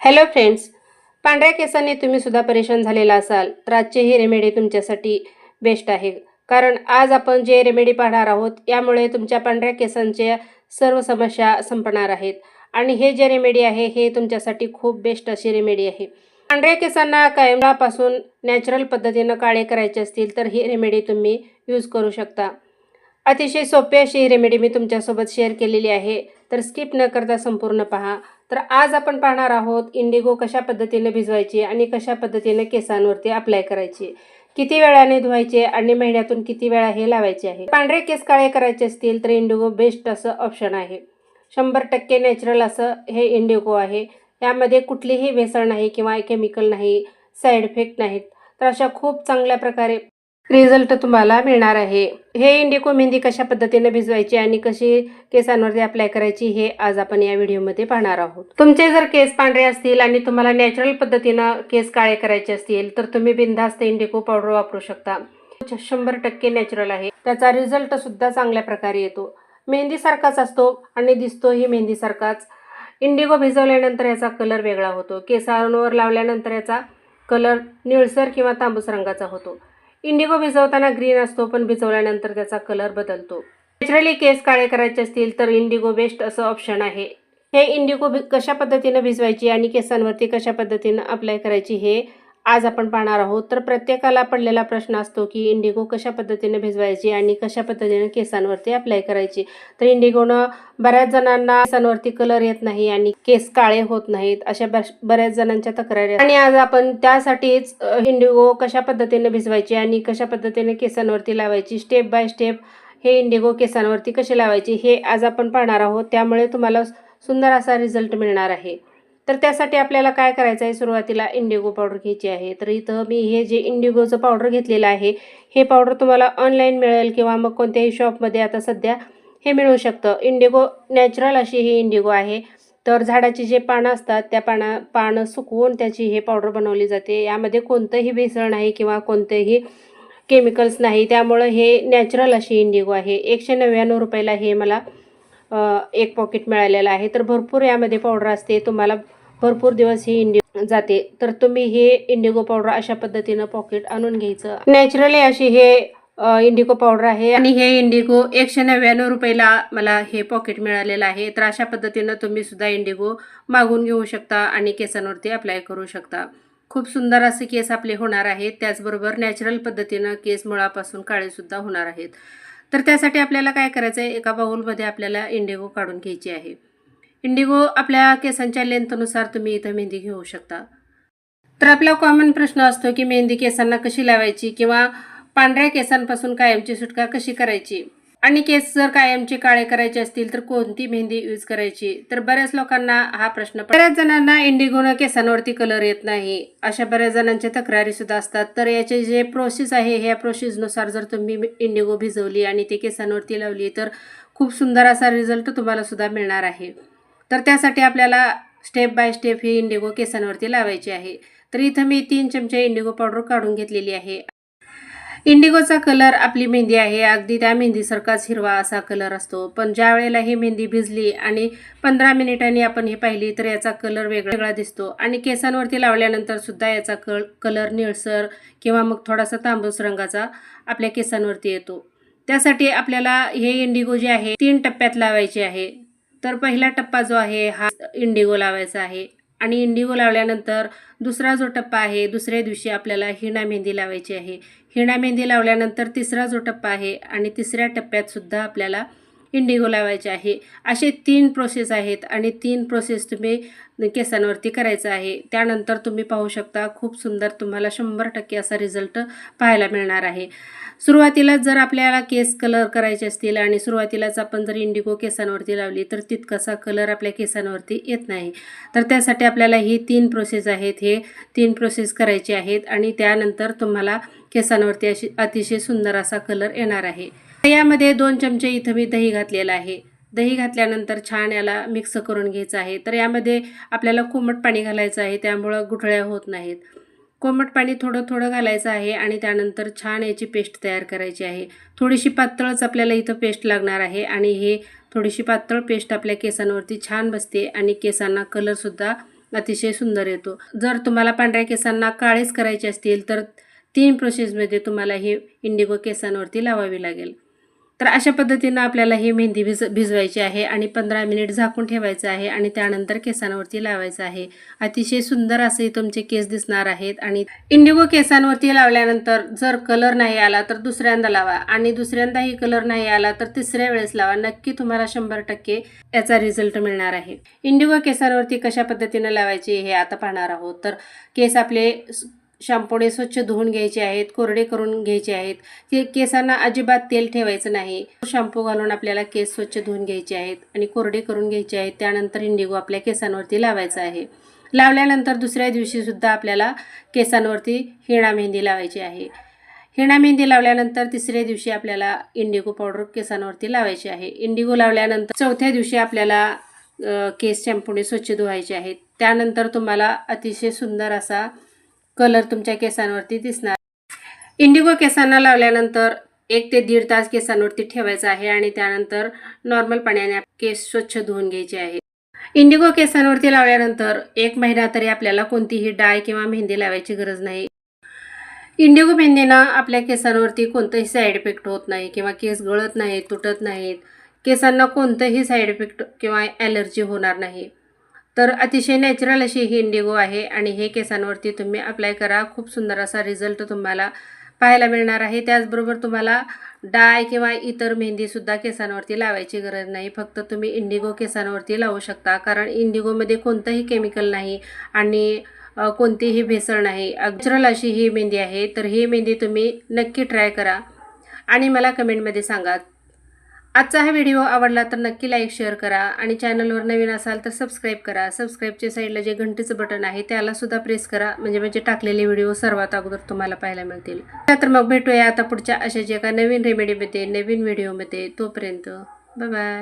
Hello friends पांढऱ्या केसांनी तुम्ही सुद्धा परेशान झालेला असाल तर आजची ही रेमेडी तुमच्यासाठी बेस्ट आहे. कारण आज आपण जे रेमेडी पाहणार आहोत यामुळे तुमच्या पांढऱ्या केसांच्या सर्व समस्या संपणार आहेत. आणि हे जे रेमेडी आहे हे तुमच्यासाठी खूप बेस्ट अशी रेमेडी आहे. पांढऱ्या केसांना कायमापासून नॅचरल पद्धतीनं काळे करायचे असतील तर ही रेमेडी तुम्ही यूज करू शकता. अतिशय सोपी अशी ही रेमेडी मी तुमच्यासोबत शेअर केलेली आहे. तर स्किप न करता संपूर्ण पहा. तर आज आपण पाहणार आहोत इंडिगो कशा पद्धतीने भिजवायची आणि कशा पद्धतीने केसांवरती अप्लाय करायची. किती वेळाने धुवायचे आणि महिन्यातून किती वेळा हे लावायचे आहे. पांढरे केस काळे करायचे असतील तर इंडिगो बेस्ट असं ऑप्शन आहे. शंभर टक्के नॅचरल असं हे इंडिगो आहे. यामध्ये कुठलीही भेसळ नाही किंवा केमिकल नाही साईड इफेक्ट नाहीत. तर अशा खूप चांगल्या प्रकारे रिझल्ट तुम्हाला मिळणार आहे. हे इंडिको मेहंदी कशा पद्धतीने भिजवायची आणि कशी केसांवरती अप्लाय करायची हे आज आपण या व्हिडिओमध्ये पाहणार आहोत. तुमचे जर केस पांढरे असतील आणि तुम्हाला नॅचरल पद्धतीनं केस काळे करायचे असतील तर तुम्ही बिनधास्त इंडिको पावडर वापरू शकता. शंभर टक्के नॅचरल आहे. त्याचा रिझल्ट सुद्धा चांगल्या प्रकारे येतो. मेहंदीसारखाच असतो आणि दिसतोही मेहंदीसारखाच इंडिगो भिजवल्यानंतर याचा कलर वेगळा होतो. केसांवर लावल्यानंतर याचा कलर निळसर किंवा तांबूस रंगाचा होतो. इंडिगो भिजवताना ग्रीन असतो पण भिजवल्यानंतर त्याचा कलर बदलतो. नॅचरली केस काळे करायचे असतील तर इंडिगो बेस्ट असं ऑप्शन आहे. हे इंडिगो कशा पद्धतीनं भिजवायची आणि केसांवरती कशा पद्धतीनं अप्लाय करायची हे आज आपण पाहणार आहोत. तर प्रत्येकाला पडलेला प्रश्न असतो की इंडिगो कशा पद्धतीने भिजवायची आणि कशा पद्धतीने केसांवरती अप्लाय करायची. तर इंडिगोनं बऱ्याच जणांना केसांवरती कलर येत नाही आणि केस काळे होत नाहीत अशा बऱ्याच- जणांच्या तक्रारी आहेत. आणि आज आपण त्यासाठीच इंडिगो कशा पद्धतीने भिजवायची आणि कशा पद्धतीने केसांवरती लावायची स्टेप बाय स्टेप हे इंडिगो केसांवरती कसे लावायचे हे आज आपण पाहणार आहोत. त्यामुळे तुम्हाला सुंदर असा रिझल्ट मिळणार आहे. तर त्यासाठी आपल्याला काय करायचं आहे? सुरुवातीला इंडिगो पावडर घ्यायची आहे. तर इथं मी हे जे इंडिगोचं पावडर घेतलेलं आहे हे पावडर तुम्हाला ऑनलाईन मिळेल किंवा मग कोणत्याही शॉपमध्ये आता सध्या हे मिळू शकतं. इंडिगो नॅचरल अशी ही इंडिगो आहे. तर झाडाची जे पानं असतात त्या पाना पानं सुकवून त्याची हे पावडर बनवली जाते. यामध्ये कोणतंही भेसळ नाही किंवा कोणतेही केमिकल्स नाही. त्यामुळं हे नॅचरल अशी इंडिगो आहे. एकशे नव्याण्णव रुपयाला हे मला एक पॉकेट मिळालेलं आहे. तर भरपूर यामध्ये पावडर असते. तुम्हाला भरपूर दिवस ही इंडिगो जाते. तर तुम्ही हे इंडिगो पावडर अशा पद्धतीनं पॉकेट आणून घ्यायचं. नॅचरली अशी हे इंडिगो पावडर आहे आणि हे इंडिगो एकशे नव्याण्णव रुपयाला मला हे पॉकेट मिळालेलं आहे. तर अशा पद्धतीनं तुम्ही सुद्धा इंडिगो मागून घेऊ शकता आणि केसांवरती अप्लाय करू शकता. खूप सुंदर असे केस आपले होणार आहेत. त्याचबरोबर नॅचरल पद्धतीनं केस मुळापासून काळेसुद्धा होणार आहेत. तर त्यासाठी आपल्याला काय करायचं आहे एका बाउलमध्ये आपल्याला इंडिगो काढून घ्यायची आहे. इंडिगो आपल्या केसांच्या लेंथनुसार तुम्ही इथं मेहंदी घेऊ शकता. तर आपला कॉमन प्रश्न असतो की मेहंदी केसांना कशी लावायची किंवा पांढऱ्या केसांपासून कायमची सुटका कशी करायची? आणि केस जर कायमचे काळे करायचे असतील तर कोणती मेहंदी यूज करायची? तर बऱ्याच लोकांना हा प्रश्न बऱ्याच जणांना इंडिगोनं केसांवरती कलर येत नाही. अशा बऱ्याच जणांच्या तक्रारी सुद्धा असतात. तर याचे जे प्रोसेस आहे ह्या प्रोसेसनुसार जर तुम्ही इंडिगो भिजवली आणि ते केसांवरती लावली तर खूप सुंदर असा रिझल्ट तुम्हाला सुद्धा मिळणार आहे. तर त्यासाठी आपल्याला स्टेप बाय स्टेप ही इंडिगो केसांवरती लावायची आहे. तर इथं मी तीन चमचे इंडिगो पावडर काढून घेतलेली आहे. इंडिगोचा कलर आपली मेहंदी आहे. अगदी त्या मेहंदीसारखाच हिरवा असा कलर असतो. पण ज्या वेळेला ही मेहंदी भिजली आणि पंधरा मिनिटांनी आपण हे पाहिली तर याचा कलर वेगळा वेगळा दिसतो. आणि केसांवरती लावल्यानंतर सुद्धा याचा कल कलर निळसर किंवा मग थोडासा तांबूस रंगाचा आपल्या केसांवरती येतो. त्यासाठी आपल्याला हे इंडिगो जे आहे तीन टप्प्यात लावायचे आहे. तर पहिला टप्पा जो आहे हा इंडिगो लावायचा आहे. आणि इंडिगो लावल्यानंतर दुसरा जो टप्पा आहे दुसऱ्या दिवशी आपल्याला हिणा मेहंदी लावायची आहे. हिणा मेहंदी लावल्यानंतर तिसरा जो टप्पा आहे आणि तिसऱ्या टप्प्यातसुद्धा आपल्याला इंडिगो लावायचे आहे. असे तीन प्रोसेस आहेत आणि तीन प्रोसेस तुम्ही केसांवरती करायचं आहे. त्यानंतर तुम्ही पाहू शकता खूप सुंदर तुम्हाला शंभर टक्के असा रिझल्ट पाहायला मिळणार आहे. सुरुवातीलाच जर आपल्याला केस कलर करायचे असतील आणि सुरुवातीलाच आपण जर इंडिगो केसांवरती लावली तर तितकासा कलर आपल्या केसांवरती येत नाही. तर त्यासाठी आपल्याला ही तीन प्रोसेस आहेत हे तीन प्रोसेस करायचे आहेत आणि त्यानंतर तुम्हाला केसांवरती अशी अतिशय सुंदर असा कलर येणार आहे. यामध्ये दोन चमचे इथं मी दही घातलेलं आहे. दही घातल्यानंतर छान याला मिक्स करून घ्यायचं आहे. तर यामध्ये आपल्याला कोमट पाणी घालायचं आहे. त्यामुळं गुठळ्या होत नाहीत. कोमट पाणी थोडं थोडं घालायचं आहे आणि त्यानंतर छान याची पेस्ट तयार करायची आहे. थोडीशी पातळच आपल्याला इथं पेस्ट लागणार आहे आणि हे थोडीशी पातळ पेस्ट आपल्या केसांवरती छान बसते आणि केसांना कलरसुद्धा अतिशय सुंदर येतो. जर तुम्हाला पांढऱ्या केसांना काळेच करायचे असतील तर तीन प्रोसेसमध्ये तुम्हाला हे इंडिगो केसांवरती लावावी लागेल. तर अशा पद्धतीनं आपल्याला ही मेहंदी भिज भिजवायची आहे आणि पंधरा मिनिट झाकून ठेवायचं आहे आणि त्यानंतर केसांवरती लावायचं आहे. अतिशय सुंदर असे तुमचे केस दिसणार आहेत आणि इंडिगो केसांवरती लावल्यानंतर जर कलर नाही आला तर दुसऱ्यांदा लावा आणि दुसऱ्यांदाही कलर नाही आला तर तिसऱ्या वेळेस लावा. नक्की तुम्हाला शंभर टक्के याचा रिझल्ट मिळणार आहे. इंडिगो केसांवरती कशा पद्धतीनं लावायची हे आता पाहणार आहोत. तर केस आपले शॅम्पूने स्वच्छ धुवून घ्यायचे आहेत कोरडे करून घ्यायचे आहेत. ते केसांना अजिबात तेल ठेवायचं नाही. शॅम्पू घालून आपल्याला केस स्वच्छ धुवून घ्यायचे आहेत आणि कोरडे करून घ्यायचे आहेत. त्यानंतर इंडिगो आपल्या केसांवरती लावायचा आहे. लावल्यानंतर दुसऱ्या दिवशीसुद्धा आपल्याला केसांवरती हिणा मेहंदी लावायची आहे. हिणा मेहंदी लावल्यानंतर तिसऱ्या दिवशी आपल्याला इंडिगो पावडर केसांवरती लावायची आहे. इंडिगो लावल्यानंतर चौथ्या दिवशी आपल्याला केस शॅम्पूने स्वच्छ धुवायचे आहेत. त्यानंतर तुम्हाला अतिशय सुंदर असा कलर तुमच्या केसांवरती दिसणार. इंडिगो केसांना लावल्यानंतर एक ते दीड तास केसांवरती ठेवायचं आहे आणि त्यानंतर नॉर्मल पाण्याने केस स्वच्छ धुवून घ्यायचे आहे. इंडिगो केसांवरती लावल्यानंतर एक महिना तरी आपल्याला कोणतीही डाय किंवा मेहंदी लावायची गरज नाही. इंडिगो मेहंदीनं आपल्या केसांवरती कोणतंही साईड इफेक्ट होत नाही किंवा केस गळत नाहीत तुटत नाहीत. केसांना कोणतंही साईड इफेक्ट किंवा ॲलर्जी होणार नाही. तर अतिशय नॅचरल अशी ही इंडिगो आहे आणि हे केसांवरती तुम्ही अप्लाय करा. खूप सुंदर असा रिझल्ट तुम्हाला पाहायला मिळणार आहे. त्याचबरोबर तुम्हाला डाय किंवा इतर मेहंदीसुद्धा केसांवरती लावायची गरज नाही. फक्त तुम्ही इंडिगो केसांवरती लावू शकता. कारण इंडिगोमध्ये कोणतंही केमिकल नाही आणि कोणतीही भेसळ नाही. नॅचरल अशी ही मेहंदी आहे. तर ही मेहंदी तुम्ही नक्की ट्राय करा. आणि मला कमेंटमध्ये सांगा आजचा हा व्हिडिओ आवडला तर नक्की लाईक शेअर करा आणि चॅनलवर नवीन असाल तर सबस्क्राईब करा. सबस्क्राईबच्या साईडला जे घंटेचं बटन आहे त्याला सुद्धा प्रेस करा. म्हणजे म्हणजे टाकलेले व्हिडिओ सर्वात अगोदर तुम्हाला पाहायला मिळतील. तर मग भेटूया आता पुढच्या अशाच एका नवीन रेमेडीमध्ये नवीन व्हिडिओमध्ये तोपर्यंत बाय